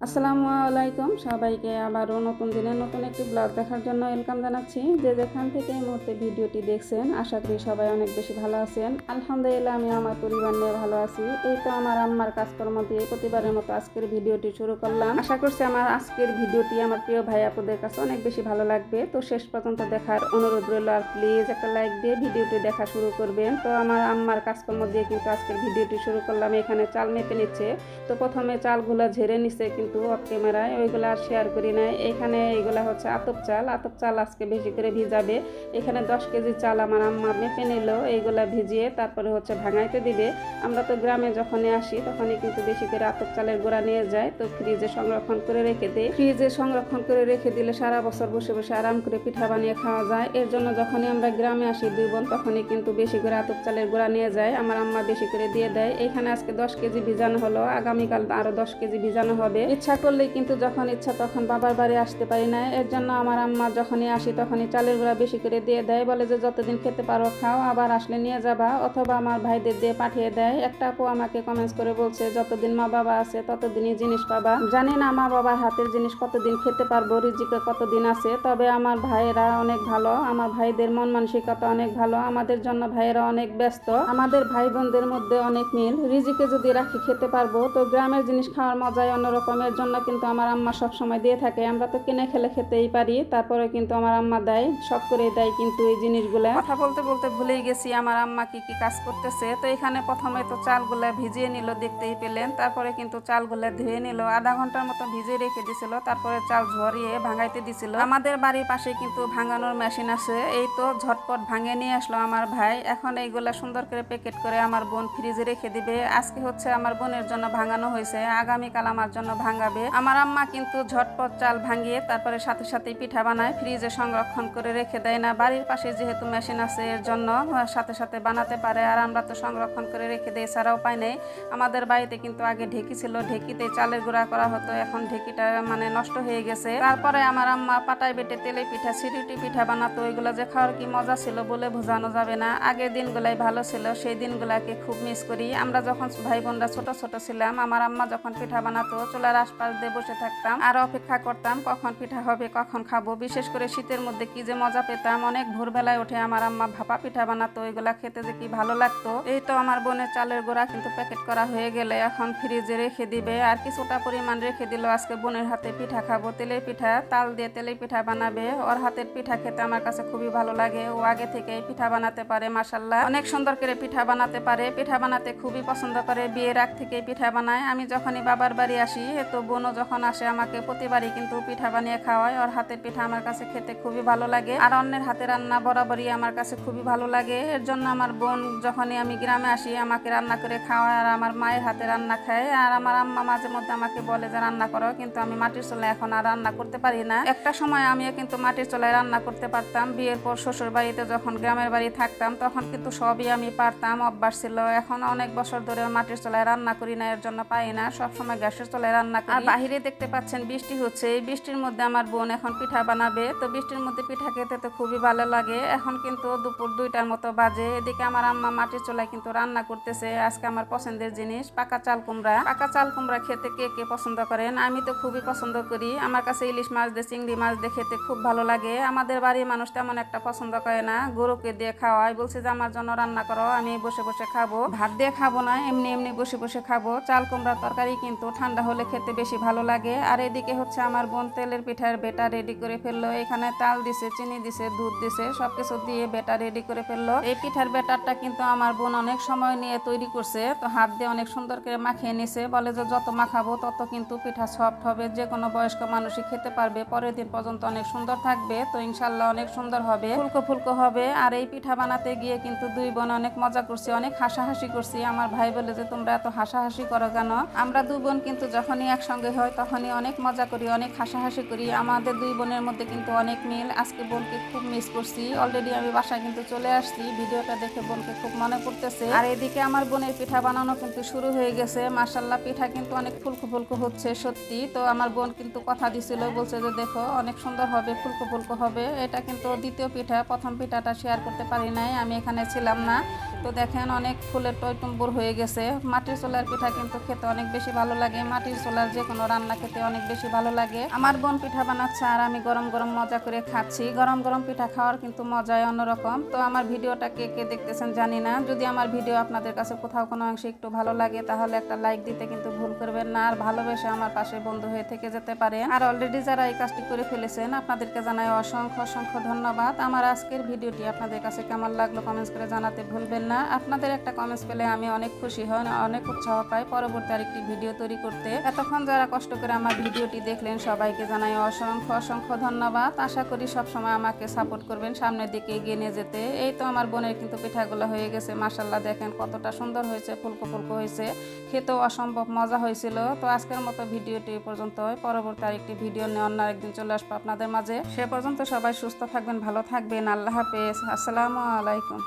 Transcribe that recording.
আসসালামু আলাইকুম। সবাইকে আবারও নতুন দিনে নতুন একটি ব্লগ দেখার জন্য ওয়েলকাম জানাচ্ছি। যে যেখান থেকে এই মুহূর্তে ভিডিওটি দেখছেন, আশা করি সবাই অনেক বেশি ভালো আছেন। আলহামদুলিল্লাহ, আমি আমার পরিবার নিয়ে ভালো আছি। এই তো আমার আম্মার কাজকর্ম দিয়ে প্রতিবারের মতো আজকের ভিডিওটি শুরু করলাম। আশা করছি আমার আজকের ভিডিওটি আমার প্রিয় ভাই আপুদের কাছে অনেক বেশি ভালো লাগবে। তো শেষ পর্যন্ত দেখার অনুরোধ রইল আর প্লিজ একটা লাইক দিয়ে ভিডিওটি দেখা শুরু করবেন। তো আমার আম্মার কাজকর্ম দিয়ে কিন্তু আজকের ভিডিওটি শুরু করলাম। এখানে চাল মেপে নিচ্ছে। তো প্রথমে চালগুলো ঝেড়ে নিচ্ছে কিন্তু অফ ক্যামেরায় ওইগুলো আর শেয়ার করি নাই। এখানে এইগুলা হচ্ছে আতপ চাল। আতপ চাল আজকে বেশি করে ভিজাবে। এখানে দশ কেজি চাল আমার আম্মা মেপে নিল। এইগুলা ভিজিয়ে তারপরে হচ্ছে ভাঙাইতে দিবে। আমরা তো গ্রামে যখনই আসি তখনই কিন্তু বেশি করে আতপ চালের গোড়া নিয়ে যায় তো ফ্রিজে সংরক্ষণ করে রেখে দেয় ফ্রিজে সংরক্ষণ করে রেখে দিলে সারা বছর বসে বসে আরাম করে পিঠা বানিয়ে খাওয়া যায়। এর জন্য যখনই আমরা গ্রামে আসি দুই বোন তখনই কিন্তু বেশি করে আতপ চালের গোড়া নিয়ে যায়। আমার আম্মা বেশি করে দিয়ে দেয়। এখানে আজকে দশ কেজি ভিজানো হলো। আগামীকাল আরও দশ কেজি ভিজানো হবে। ইচ্ছা করলেই কিন্তু যখন ইচ্ছা তখন বাবার বাড়ি আসতে পারি না। এর জন্য আমার আম্মা যখনই আসি তখনই চালের গুঁড়া বেশি করে দিয়ে দেয়। বলে যে, যতদিন খেতে পারো খাও, আবার আসলে নিয়ে যাবা অথবা আমার ভাইদের দিয়ে পাঠিয়ে দেয়। একটা আপু আমাকে কমেন্টস করে বলছে, যতদিন মা বাবা আছে, ততদিনই জিনিস পাবা। জানি না মা বাবার হাতের জিনিস কতদিন খেতে পারব, রিজিকে কতদিন আছে, তবে আমার ভাইয়েরা অনেক ভালো, আমার ভাইদের মন মানসিকতা অনেক ভালো, আমাদের জন্য ভাইয়েরা অনেক ব্যস্ত, আমাদের ভাই বোনদের মধ্যে অনেক মিল। রিজিকে যদি রাখি খেতে পারব, তো গ্রামের জিনিস খাওয়ার মজাই অন্যরকমের জন্য কিন্তু আমার আম্মা সব সময় দিয়ে থাকে। আমরা তো কিনে খেলে খেতেই পারি তারপরে কিন্তু আমার আম্মা দেয়, সব করে দেয় কিন্তু এই জিনিসগুলো। কথা বলতে বলতে ভুলেই গেছি, আমার আম্মা কি কি কাজ করতেছে। তো এখানে প্রথমে তো চালগুলা ভিজিয়ে নিল, দেখতেই পেলেন। তারপরে কিন্তু চালগুলা ধুয়ে নিল, আধা ঘণ্টার মতো ভিজিয়ে রেখে দিছিল। তারপরে চাল ঝরিয়ে ভাঙাইতে দিছিল। আমাদের বাড়ির পাশে কিন্তু ভাঙানোর মেশিন আছে। এই তো ঝটপট ভাঙে নিয়ে আসলো আমার ভাই। এখন এইগুলা সুন্দর করে প্যাকেট করে আমার বোন ফ্রিজে রেখে দিবে। আজকে হচ্ছে আমার বোনের জন্য ভাঙানো হয়েছে। আগামীকাল আমার জন্য ভাঙাবে। আমার আম্মা কিন্তু ঝটপট চাল ভাঙিয়ে তারপরে সাথে সাথে পিঠা বানায়। ফ্রিজে সংরক্ষণ করে রেখে দেয় না। বাড়ির পাশে যেহেতু মেশিন আছে, এর জন্য সাথে সাথে বানাতে পারে। আর আমরা তো সংরক্ষণ করে রেখে দেয় ছাড়াও পাই নেই। আমাদের বাড়িতে কিন্তু আগে ঢেকি ছিল। ঢেকিতে চালের গুঁড়া করা হতো। এখন ঢেকিটা মানে নষ্ট হয়ে গেছে। তারপরে আমার আম্মা পাটায় বেটে তেলে পিঠা, সিরিটি পিঠা বানাতো। ওইগুলো যে খাওয়ার কি মজা ছিল বলে বোঝানো যাবে না। আগের দিনগুলাই ভালো ছিল, সেই দিনগুলাকে খুব মিস করি। আমরা যখন ভাই বোনরা ছোট ছোট ছিলাম, আমার আম্মা যখন পিঠা বানাতো, চুলার আশপাশ দিয়ে বসে থাকতাম আর অপেক্ষা করতাম, কখন পিঠা হবে, কখন খাব। বিশেষ করে শীতের মধ্যে কি যে মজা পেতাম। অনেক ভোরবেলায় উঠে আমার আম্মা ভাপা পিঠা বানাতো, এগুলা খেতে যে কি ভালো লাগতো। এই তো আমার বোনের চালের গোড়া কিন্তু প্যাকেট করা হয়ে গেলে এখন ফ্রিজে রেখে দিবে আর কিছুটা পরিমাণ রেখে দিল আজকে বোনের হাতে পিঠা খাব। তেলের পিঠা, তাল দিয়ে তেলের পিঠা বানাবে। ওর হাতের পিঠা খেতে আমার কাছে খুবই ভালো লাগে। ও আগে থেকে পিঠা বানাতে পারে মাসাল্লাহ অনেক সুন্দর করে পিঠা বানাতে পারে। পিঠা বানাতে খুবই পছন্দ করে। বিয়ের আগ থেকে পিঠা বানায়। আমি যখনই বাবার বাড়ি আসি তো বোনও যখন আসে আমাকে প্রতিবারই কিন্তু পিঠা বানিয়ে খাওয়ায়। ওর হাতের পিঠা আমার কাছে খেতে খুবই ভালো লাগে। আর অন্যের হাতে রান্না বরাবরই আমার কাছে খুবই ভালো লাগে। এর জন্য আমার বোন যখনই আমি গ্রামে আসি, আমাকে রান্না করে খাওয়ায় আর আমার মায়ের হাতে রান্না খায়। আর আমার আম্মা মাঝে মধ্যে আমাকে বলে যে, রান্না করো। কিন্তু আমি মাটির চুলায় এখন আর রান্না করতে পারি না। একটা সময় আমিও কিন্তু মাটির চুলায় রান্না করতে পারতাম। বিয়ের পর শ্বশুর বাড়িতে যখন গ্রামের বাড়ি থাকতাম, তখন কিন্তু সবই আমি পারতাম। অভ্যাস ছিল। এখন অনেক বছর ধরে মাটির চুলায় রান্না করি না, এর জন্য পাই না। সবসময় গ্যাসের চুলায় রান্না আর বাহিরে দেখতে পাচ্ছেন বৃষ্টি হচ্ছে। এই বৃষ্টির মধ্যে আমার বোন এখন পিঠা বানাবে। তো বৃষ্টির মধ্যে পিঠা খেতে তো খুবই ভালো লাগে। এখন কিন্তু দুপুর দুইটার মতো বাজে। এদিকে আমার আম্মা মাটির চুলায় কিন্তু রান্না করতেছে। আজকে আমার পছন্দের জিনিস পাকা চাল কুমড়া। পাকা চাল কুমড়া খেতে কে কে পছন্দ করেন? আমি তো খুবই পছন্দ করি। আমার কাছে ইলিশ মাছ দিয়ে, চিংড়ি মাছ দিয়ে খেতে খুব ভালো লাগে। আমাদের বাড়ির মানুষ তেমন একটা পছন্দ করে না। গরুকে দিয়ে খাওয়াই বলছে যে, আমার জন্য রান্না করো, আমি বসে বসে খাব। ভাত দিয়ে খাব না, এমনি এমনি বসে বসে খাব। চাল কুমড়ার তরকারি কিন্তু ঠান্ডা হলে খেতে বেশি ভালো লাগে। আর এদিকে হচ্ছে আমার বোন তেলের পিঠার বেটা রেডি করে ফেলল। এখানে তাল দিছে, চিনি দিছে, দুধ দিছে, সবকিছু দিয়ে বেটা রেডি করে ফেলল। এই পিঠার বেটারটা কিন্তু আমার বোন অনেক সময় নিয়ে তৈরি করছে। তো হাত দিয়ে অনেক সুন্দর করে মাখিয়ে নিছে। বলে যে যত মাখাবো তত কিন্তু পিঠা সফট হবে। যে কোনো বয়স্ক মানুষই খেতে পারবে। পরের দিন পর্যন্ত অনেক সুন্দর থাকবে। তো ইনশাল্লাহ অনেক সুন্দর হবে। ফুলকো ফুলকো হবে। আর এই পিঠা বানাতে গিয়ে কিন্তু দুই বোন অনেক মজা করছি, অনেক হাসাহাসি করছি। আমার ভাই বলে যে, তোমরা এত হাসাহাসি করো কেন? আমরা দুই বোন কিন্তু যখনই একসঙ্গে হয়, তখনই অনেক মজা করি, অনেক হাসাহাসি করি। আমাদের দুই বোনের মধ্যে কিন্তু অনেক মিল। আজকে বোনকে খুব মিস করছি। অলরেডি আমি বাসায় কিন্তু চলে আসছি। ভিডিওটা দেখে বোনকে খুব মনে পড়তেছে। আর এদিকে আমার বোনের পিঠা বানানো কিন্তু শুরু হয়ে গেছে। মাসাল্লাহ পিঠা কিন্তু অনেক ফুলকো ফুলকো হচ্ছে, সত্যি। তো আমার বোন কিন্তু কথা দিছিল, বলছে যে, দেখো, অনেক সুন্দর হবে, ফুলকো ফুলকো হবে। এটা কিন্তু দ্বিতীয় পিঠা, প্রথম পিঠাটা শেয়ার করতে পারি নাই, আমি এখানে ছিলাম না। তো দেখেন, অনেক ফুলের টয়টুম্বুর হয়ে গেছে। মাটির চোলার পিঠা কিন্তু খেতে অনেক বেশি ভালো লাগে। মাটির চুলার আর যে কোনো রান্না খেতে অনেক বেশি ভালো লাগে। আমার বোন পিঠা বানাচ্ছে আর আমি গরম গরম মজা করে খাচ্ছি। গরম গরম পিঠা খাওয়ার কিন্তু মজাই অন্যরকম। তো আমার ভিডিওটা কে কে দেখতেছেন জানি না। যদি আমার ভিডিও আপনাদের কাছে কোথাও কোনো অংশে একটু ভালো লাগে, তাহলে একটা লাইক দিতে কিন্তু ভুল করবেন না। আর ভালোবেসে আমার পাশে বন্ধু হয়ে থেকে যেতে পারে আর অলরেডি যারা এই কাজটি করে ফেলেছেন, আপনাদেরকে জানাই অসংখ্য অসংখ্য ধন্যবাদ। আমার আজকের ভিডিওটি আপনাদের কাছে কেমন লাগল কমেন্টস করে জানাতে ভুলবেন না। আপনাদের একটা কমেন্টস পেলে আমি অনেক খুশি হই, অনেক উৎসাহ পাই পরবর্তী আরেকটি ভিডিও তৈরি করতে। এতক্ষণ যারা কষ্ট করে আমার ভিডিওটি দেখলেন, সবাইকে জানাই অসংখ্য অসংখ্য ধন্যবাদ। আশা করি সব সময় আমাকে সাপোর্ট করবেন, সামনের দিকে এগিয়ে নিয়ে যেতে। এই তো আমার বোনের কিন্তু পিঠাগুলো হয়ে গেছে মাসাল্লাহ দেখেন কতটা সুন্দর হয়েছে, ফুলকো ফুলকো হয়েছে। খেতেও অসম্ভব মজা হয়েছিল। তো আজকের মতো ভিডিওটি পর্যন্ত পরবর্তী আরেকটি ভিডিও নিয়ে অন্য একদিন চলে আসব আপনাদের মাঝে। সে পর্যন্ত সবাই সুস্থ থাকবেন, ভালো থাকবেন। আল্লাহ হাফেজ। আসসালামু আলাইকুম।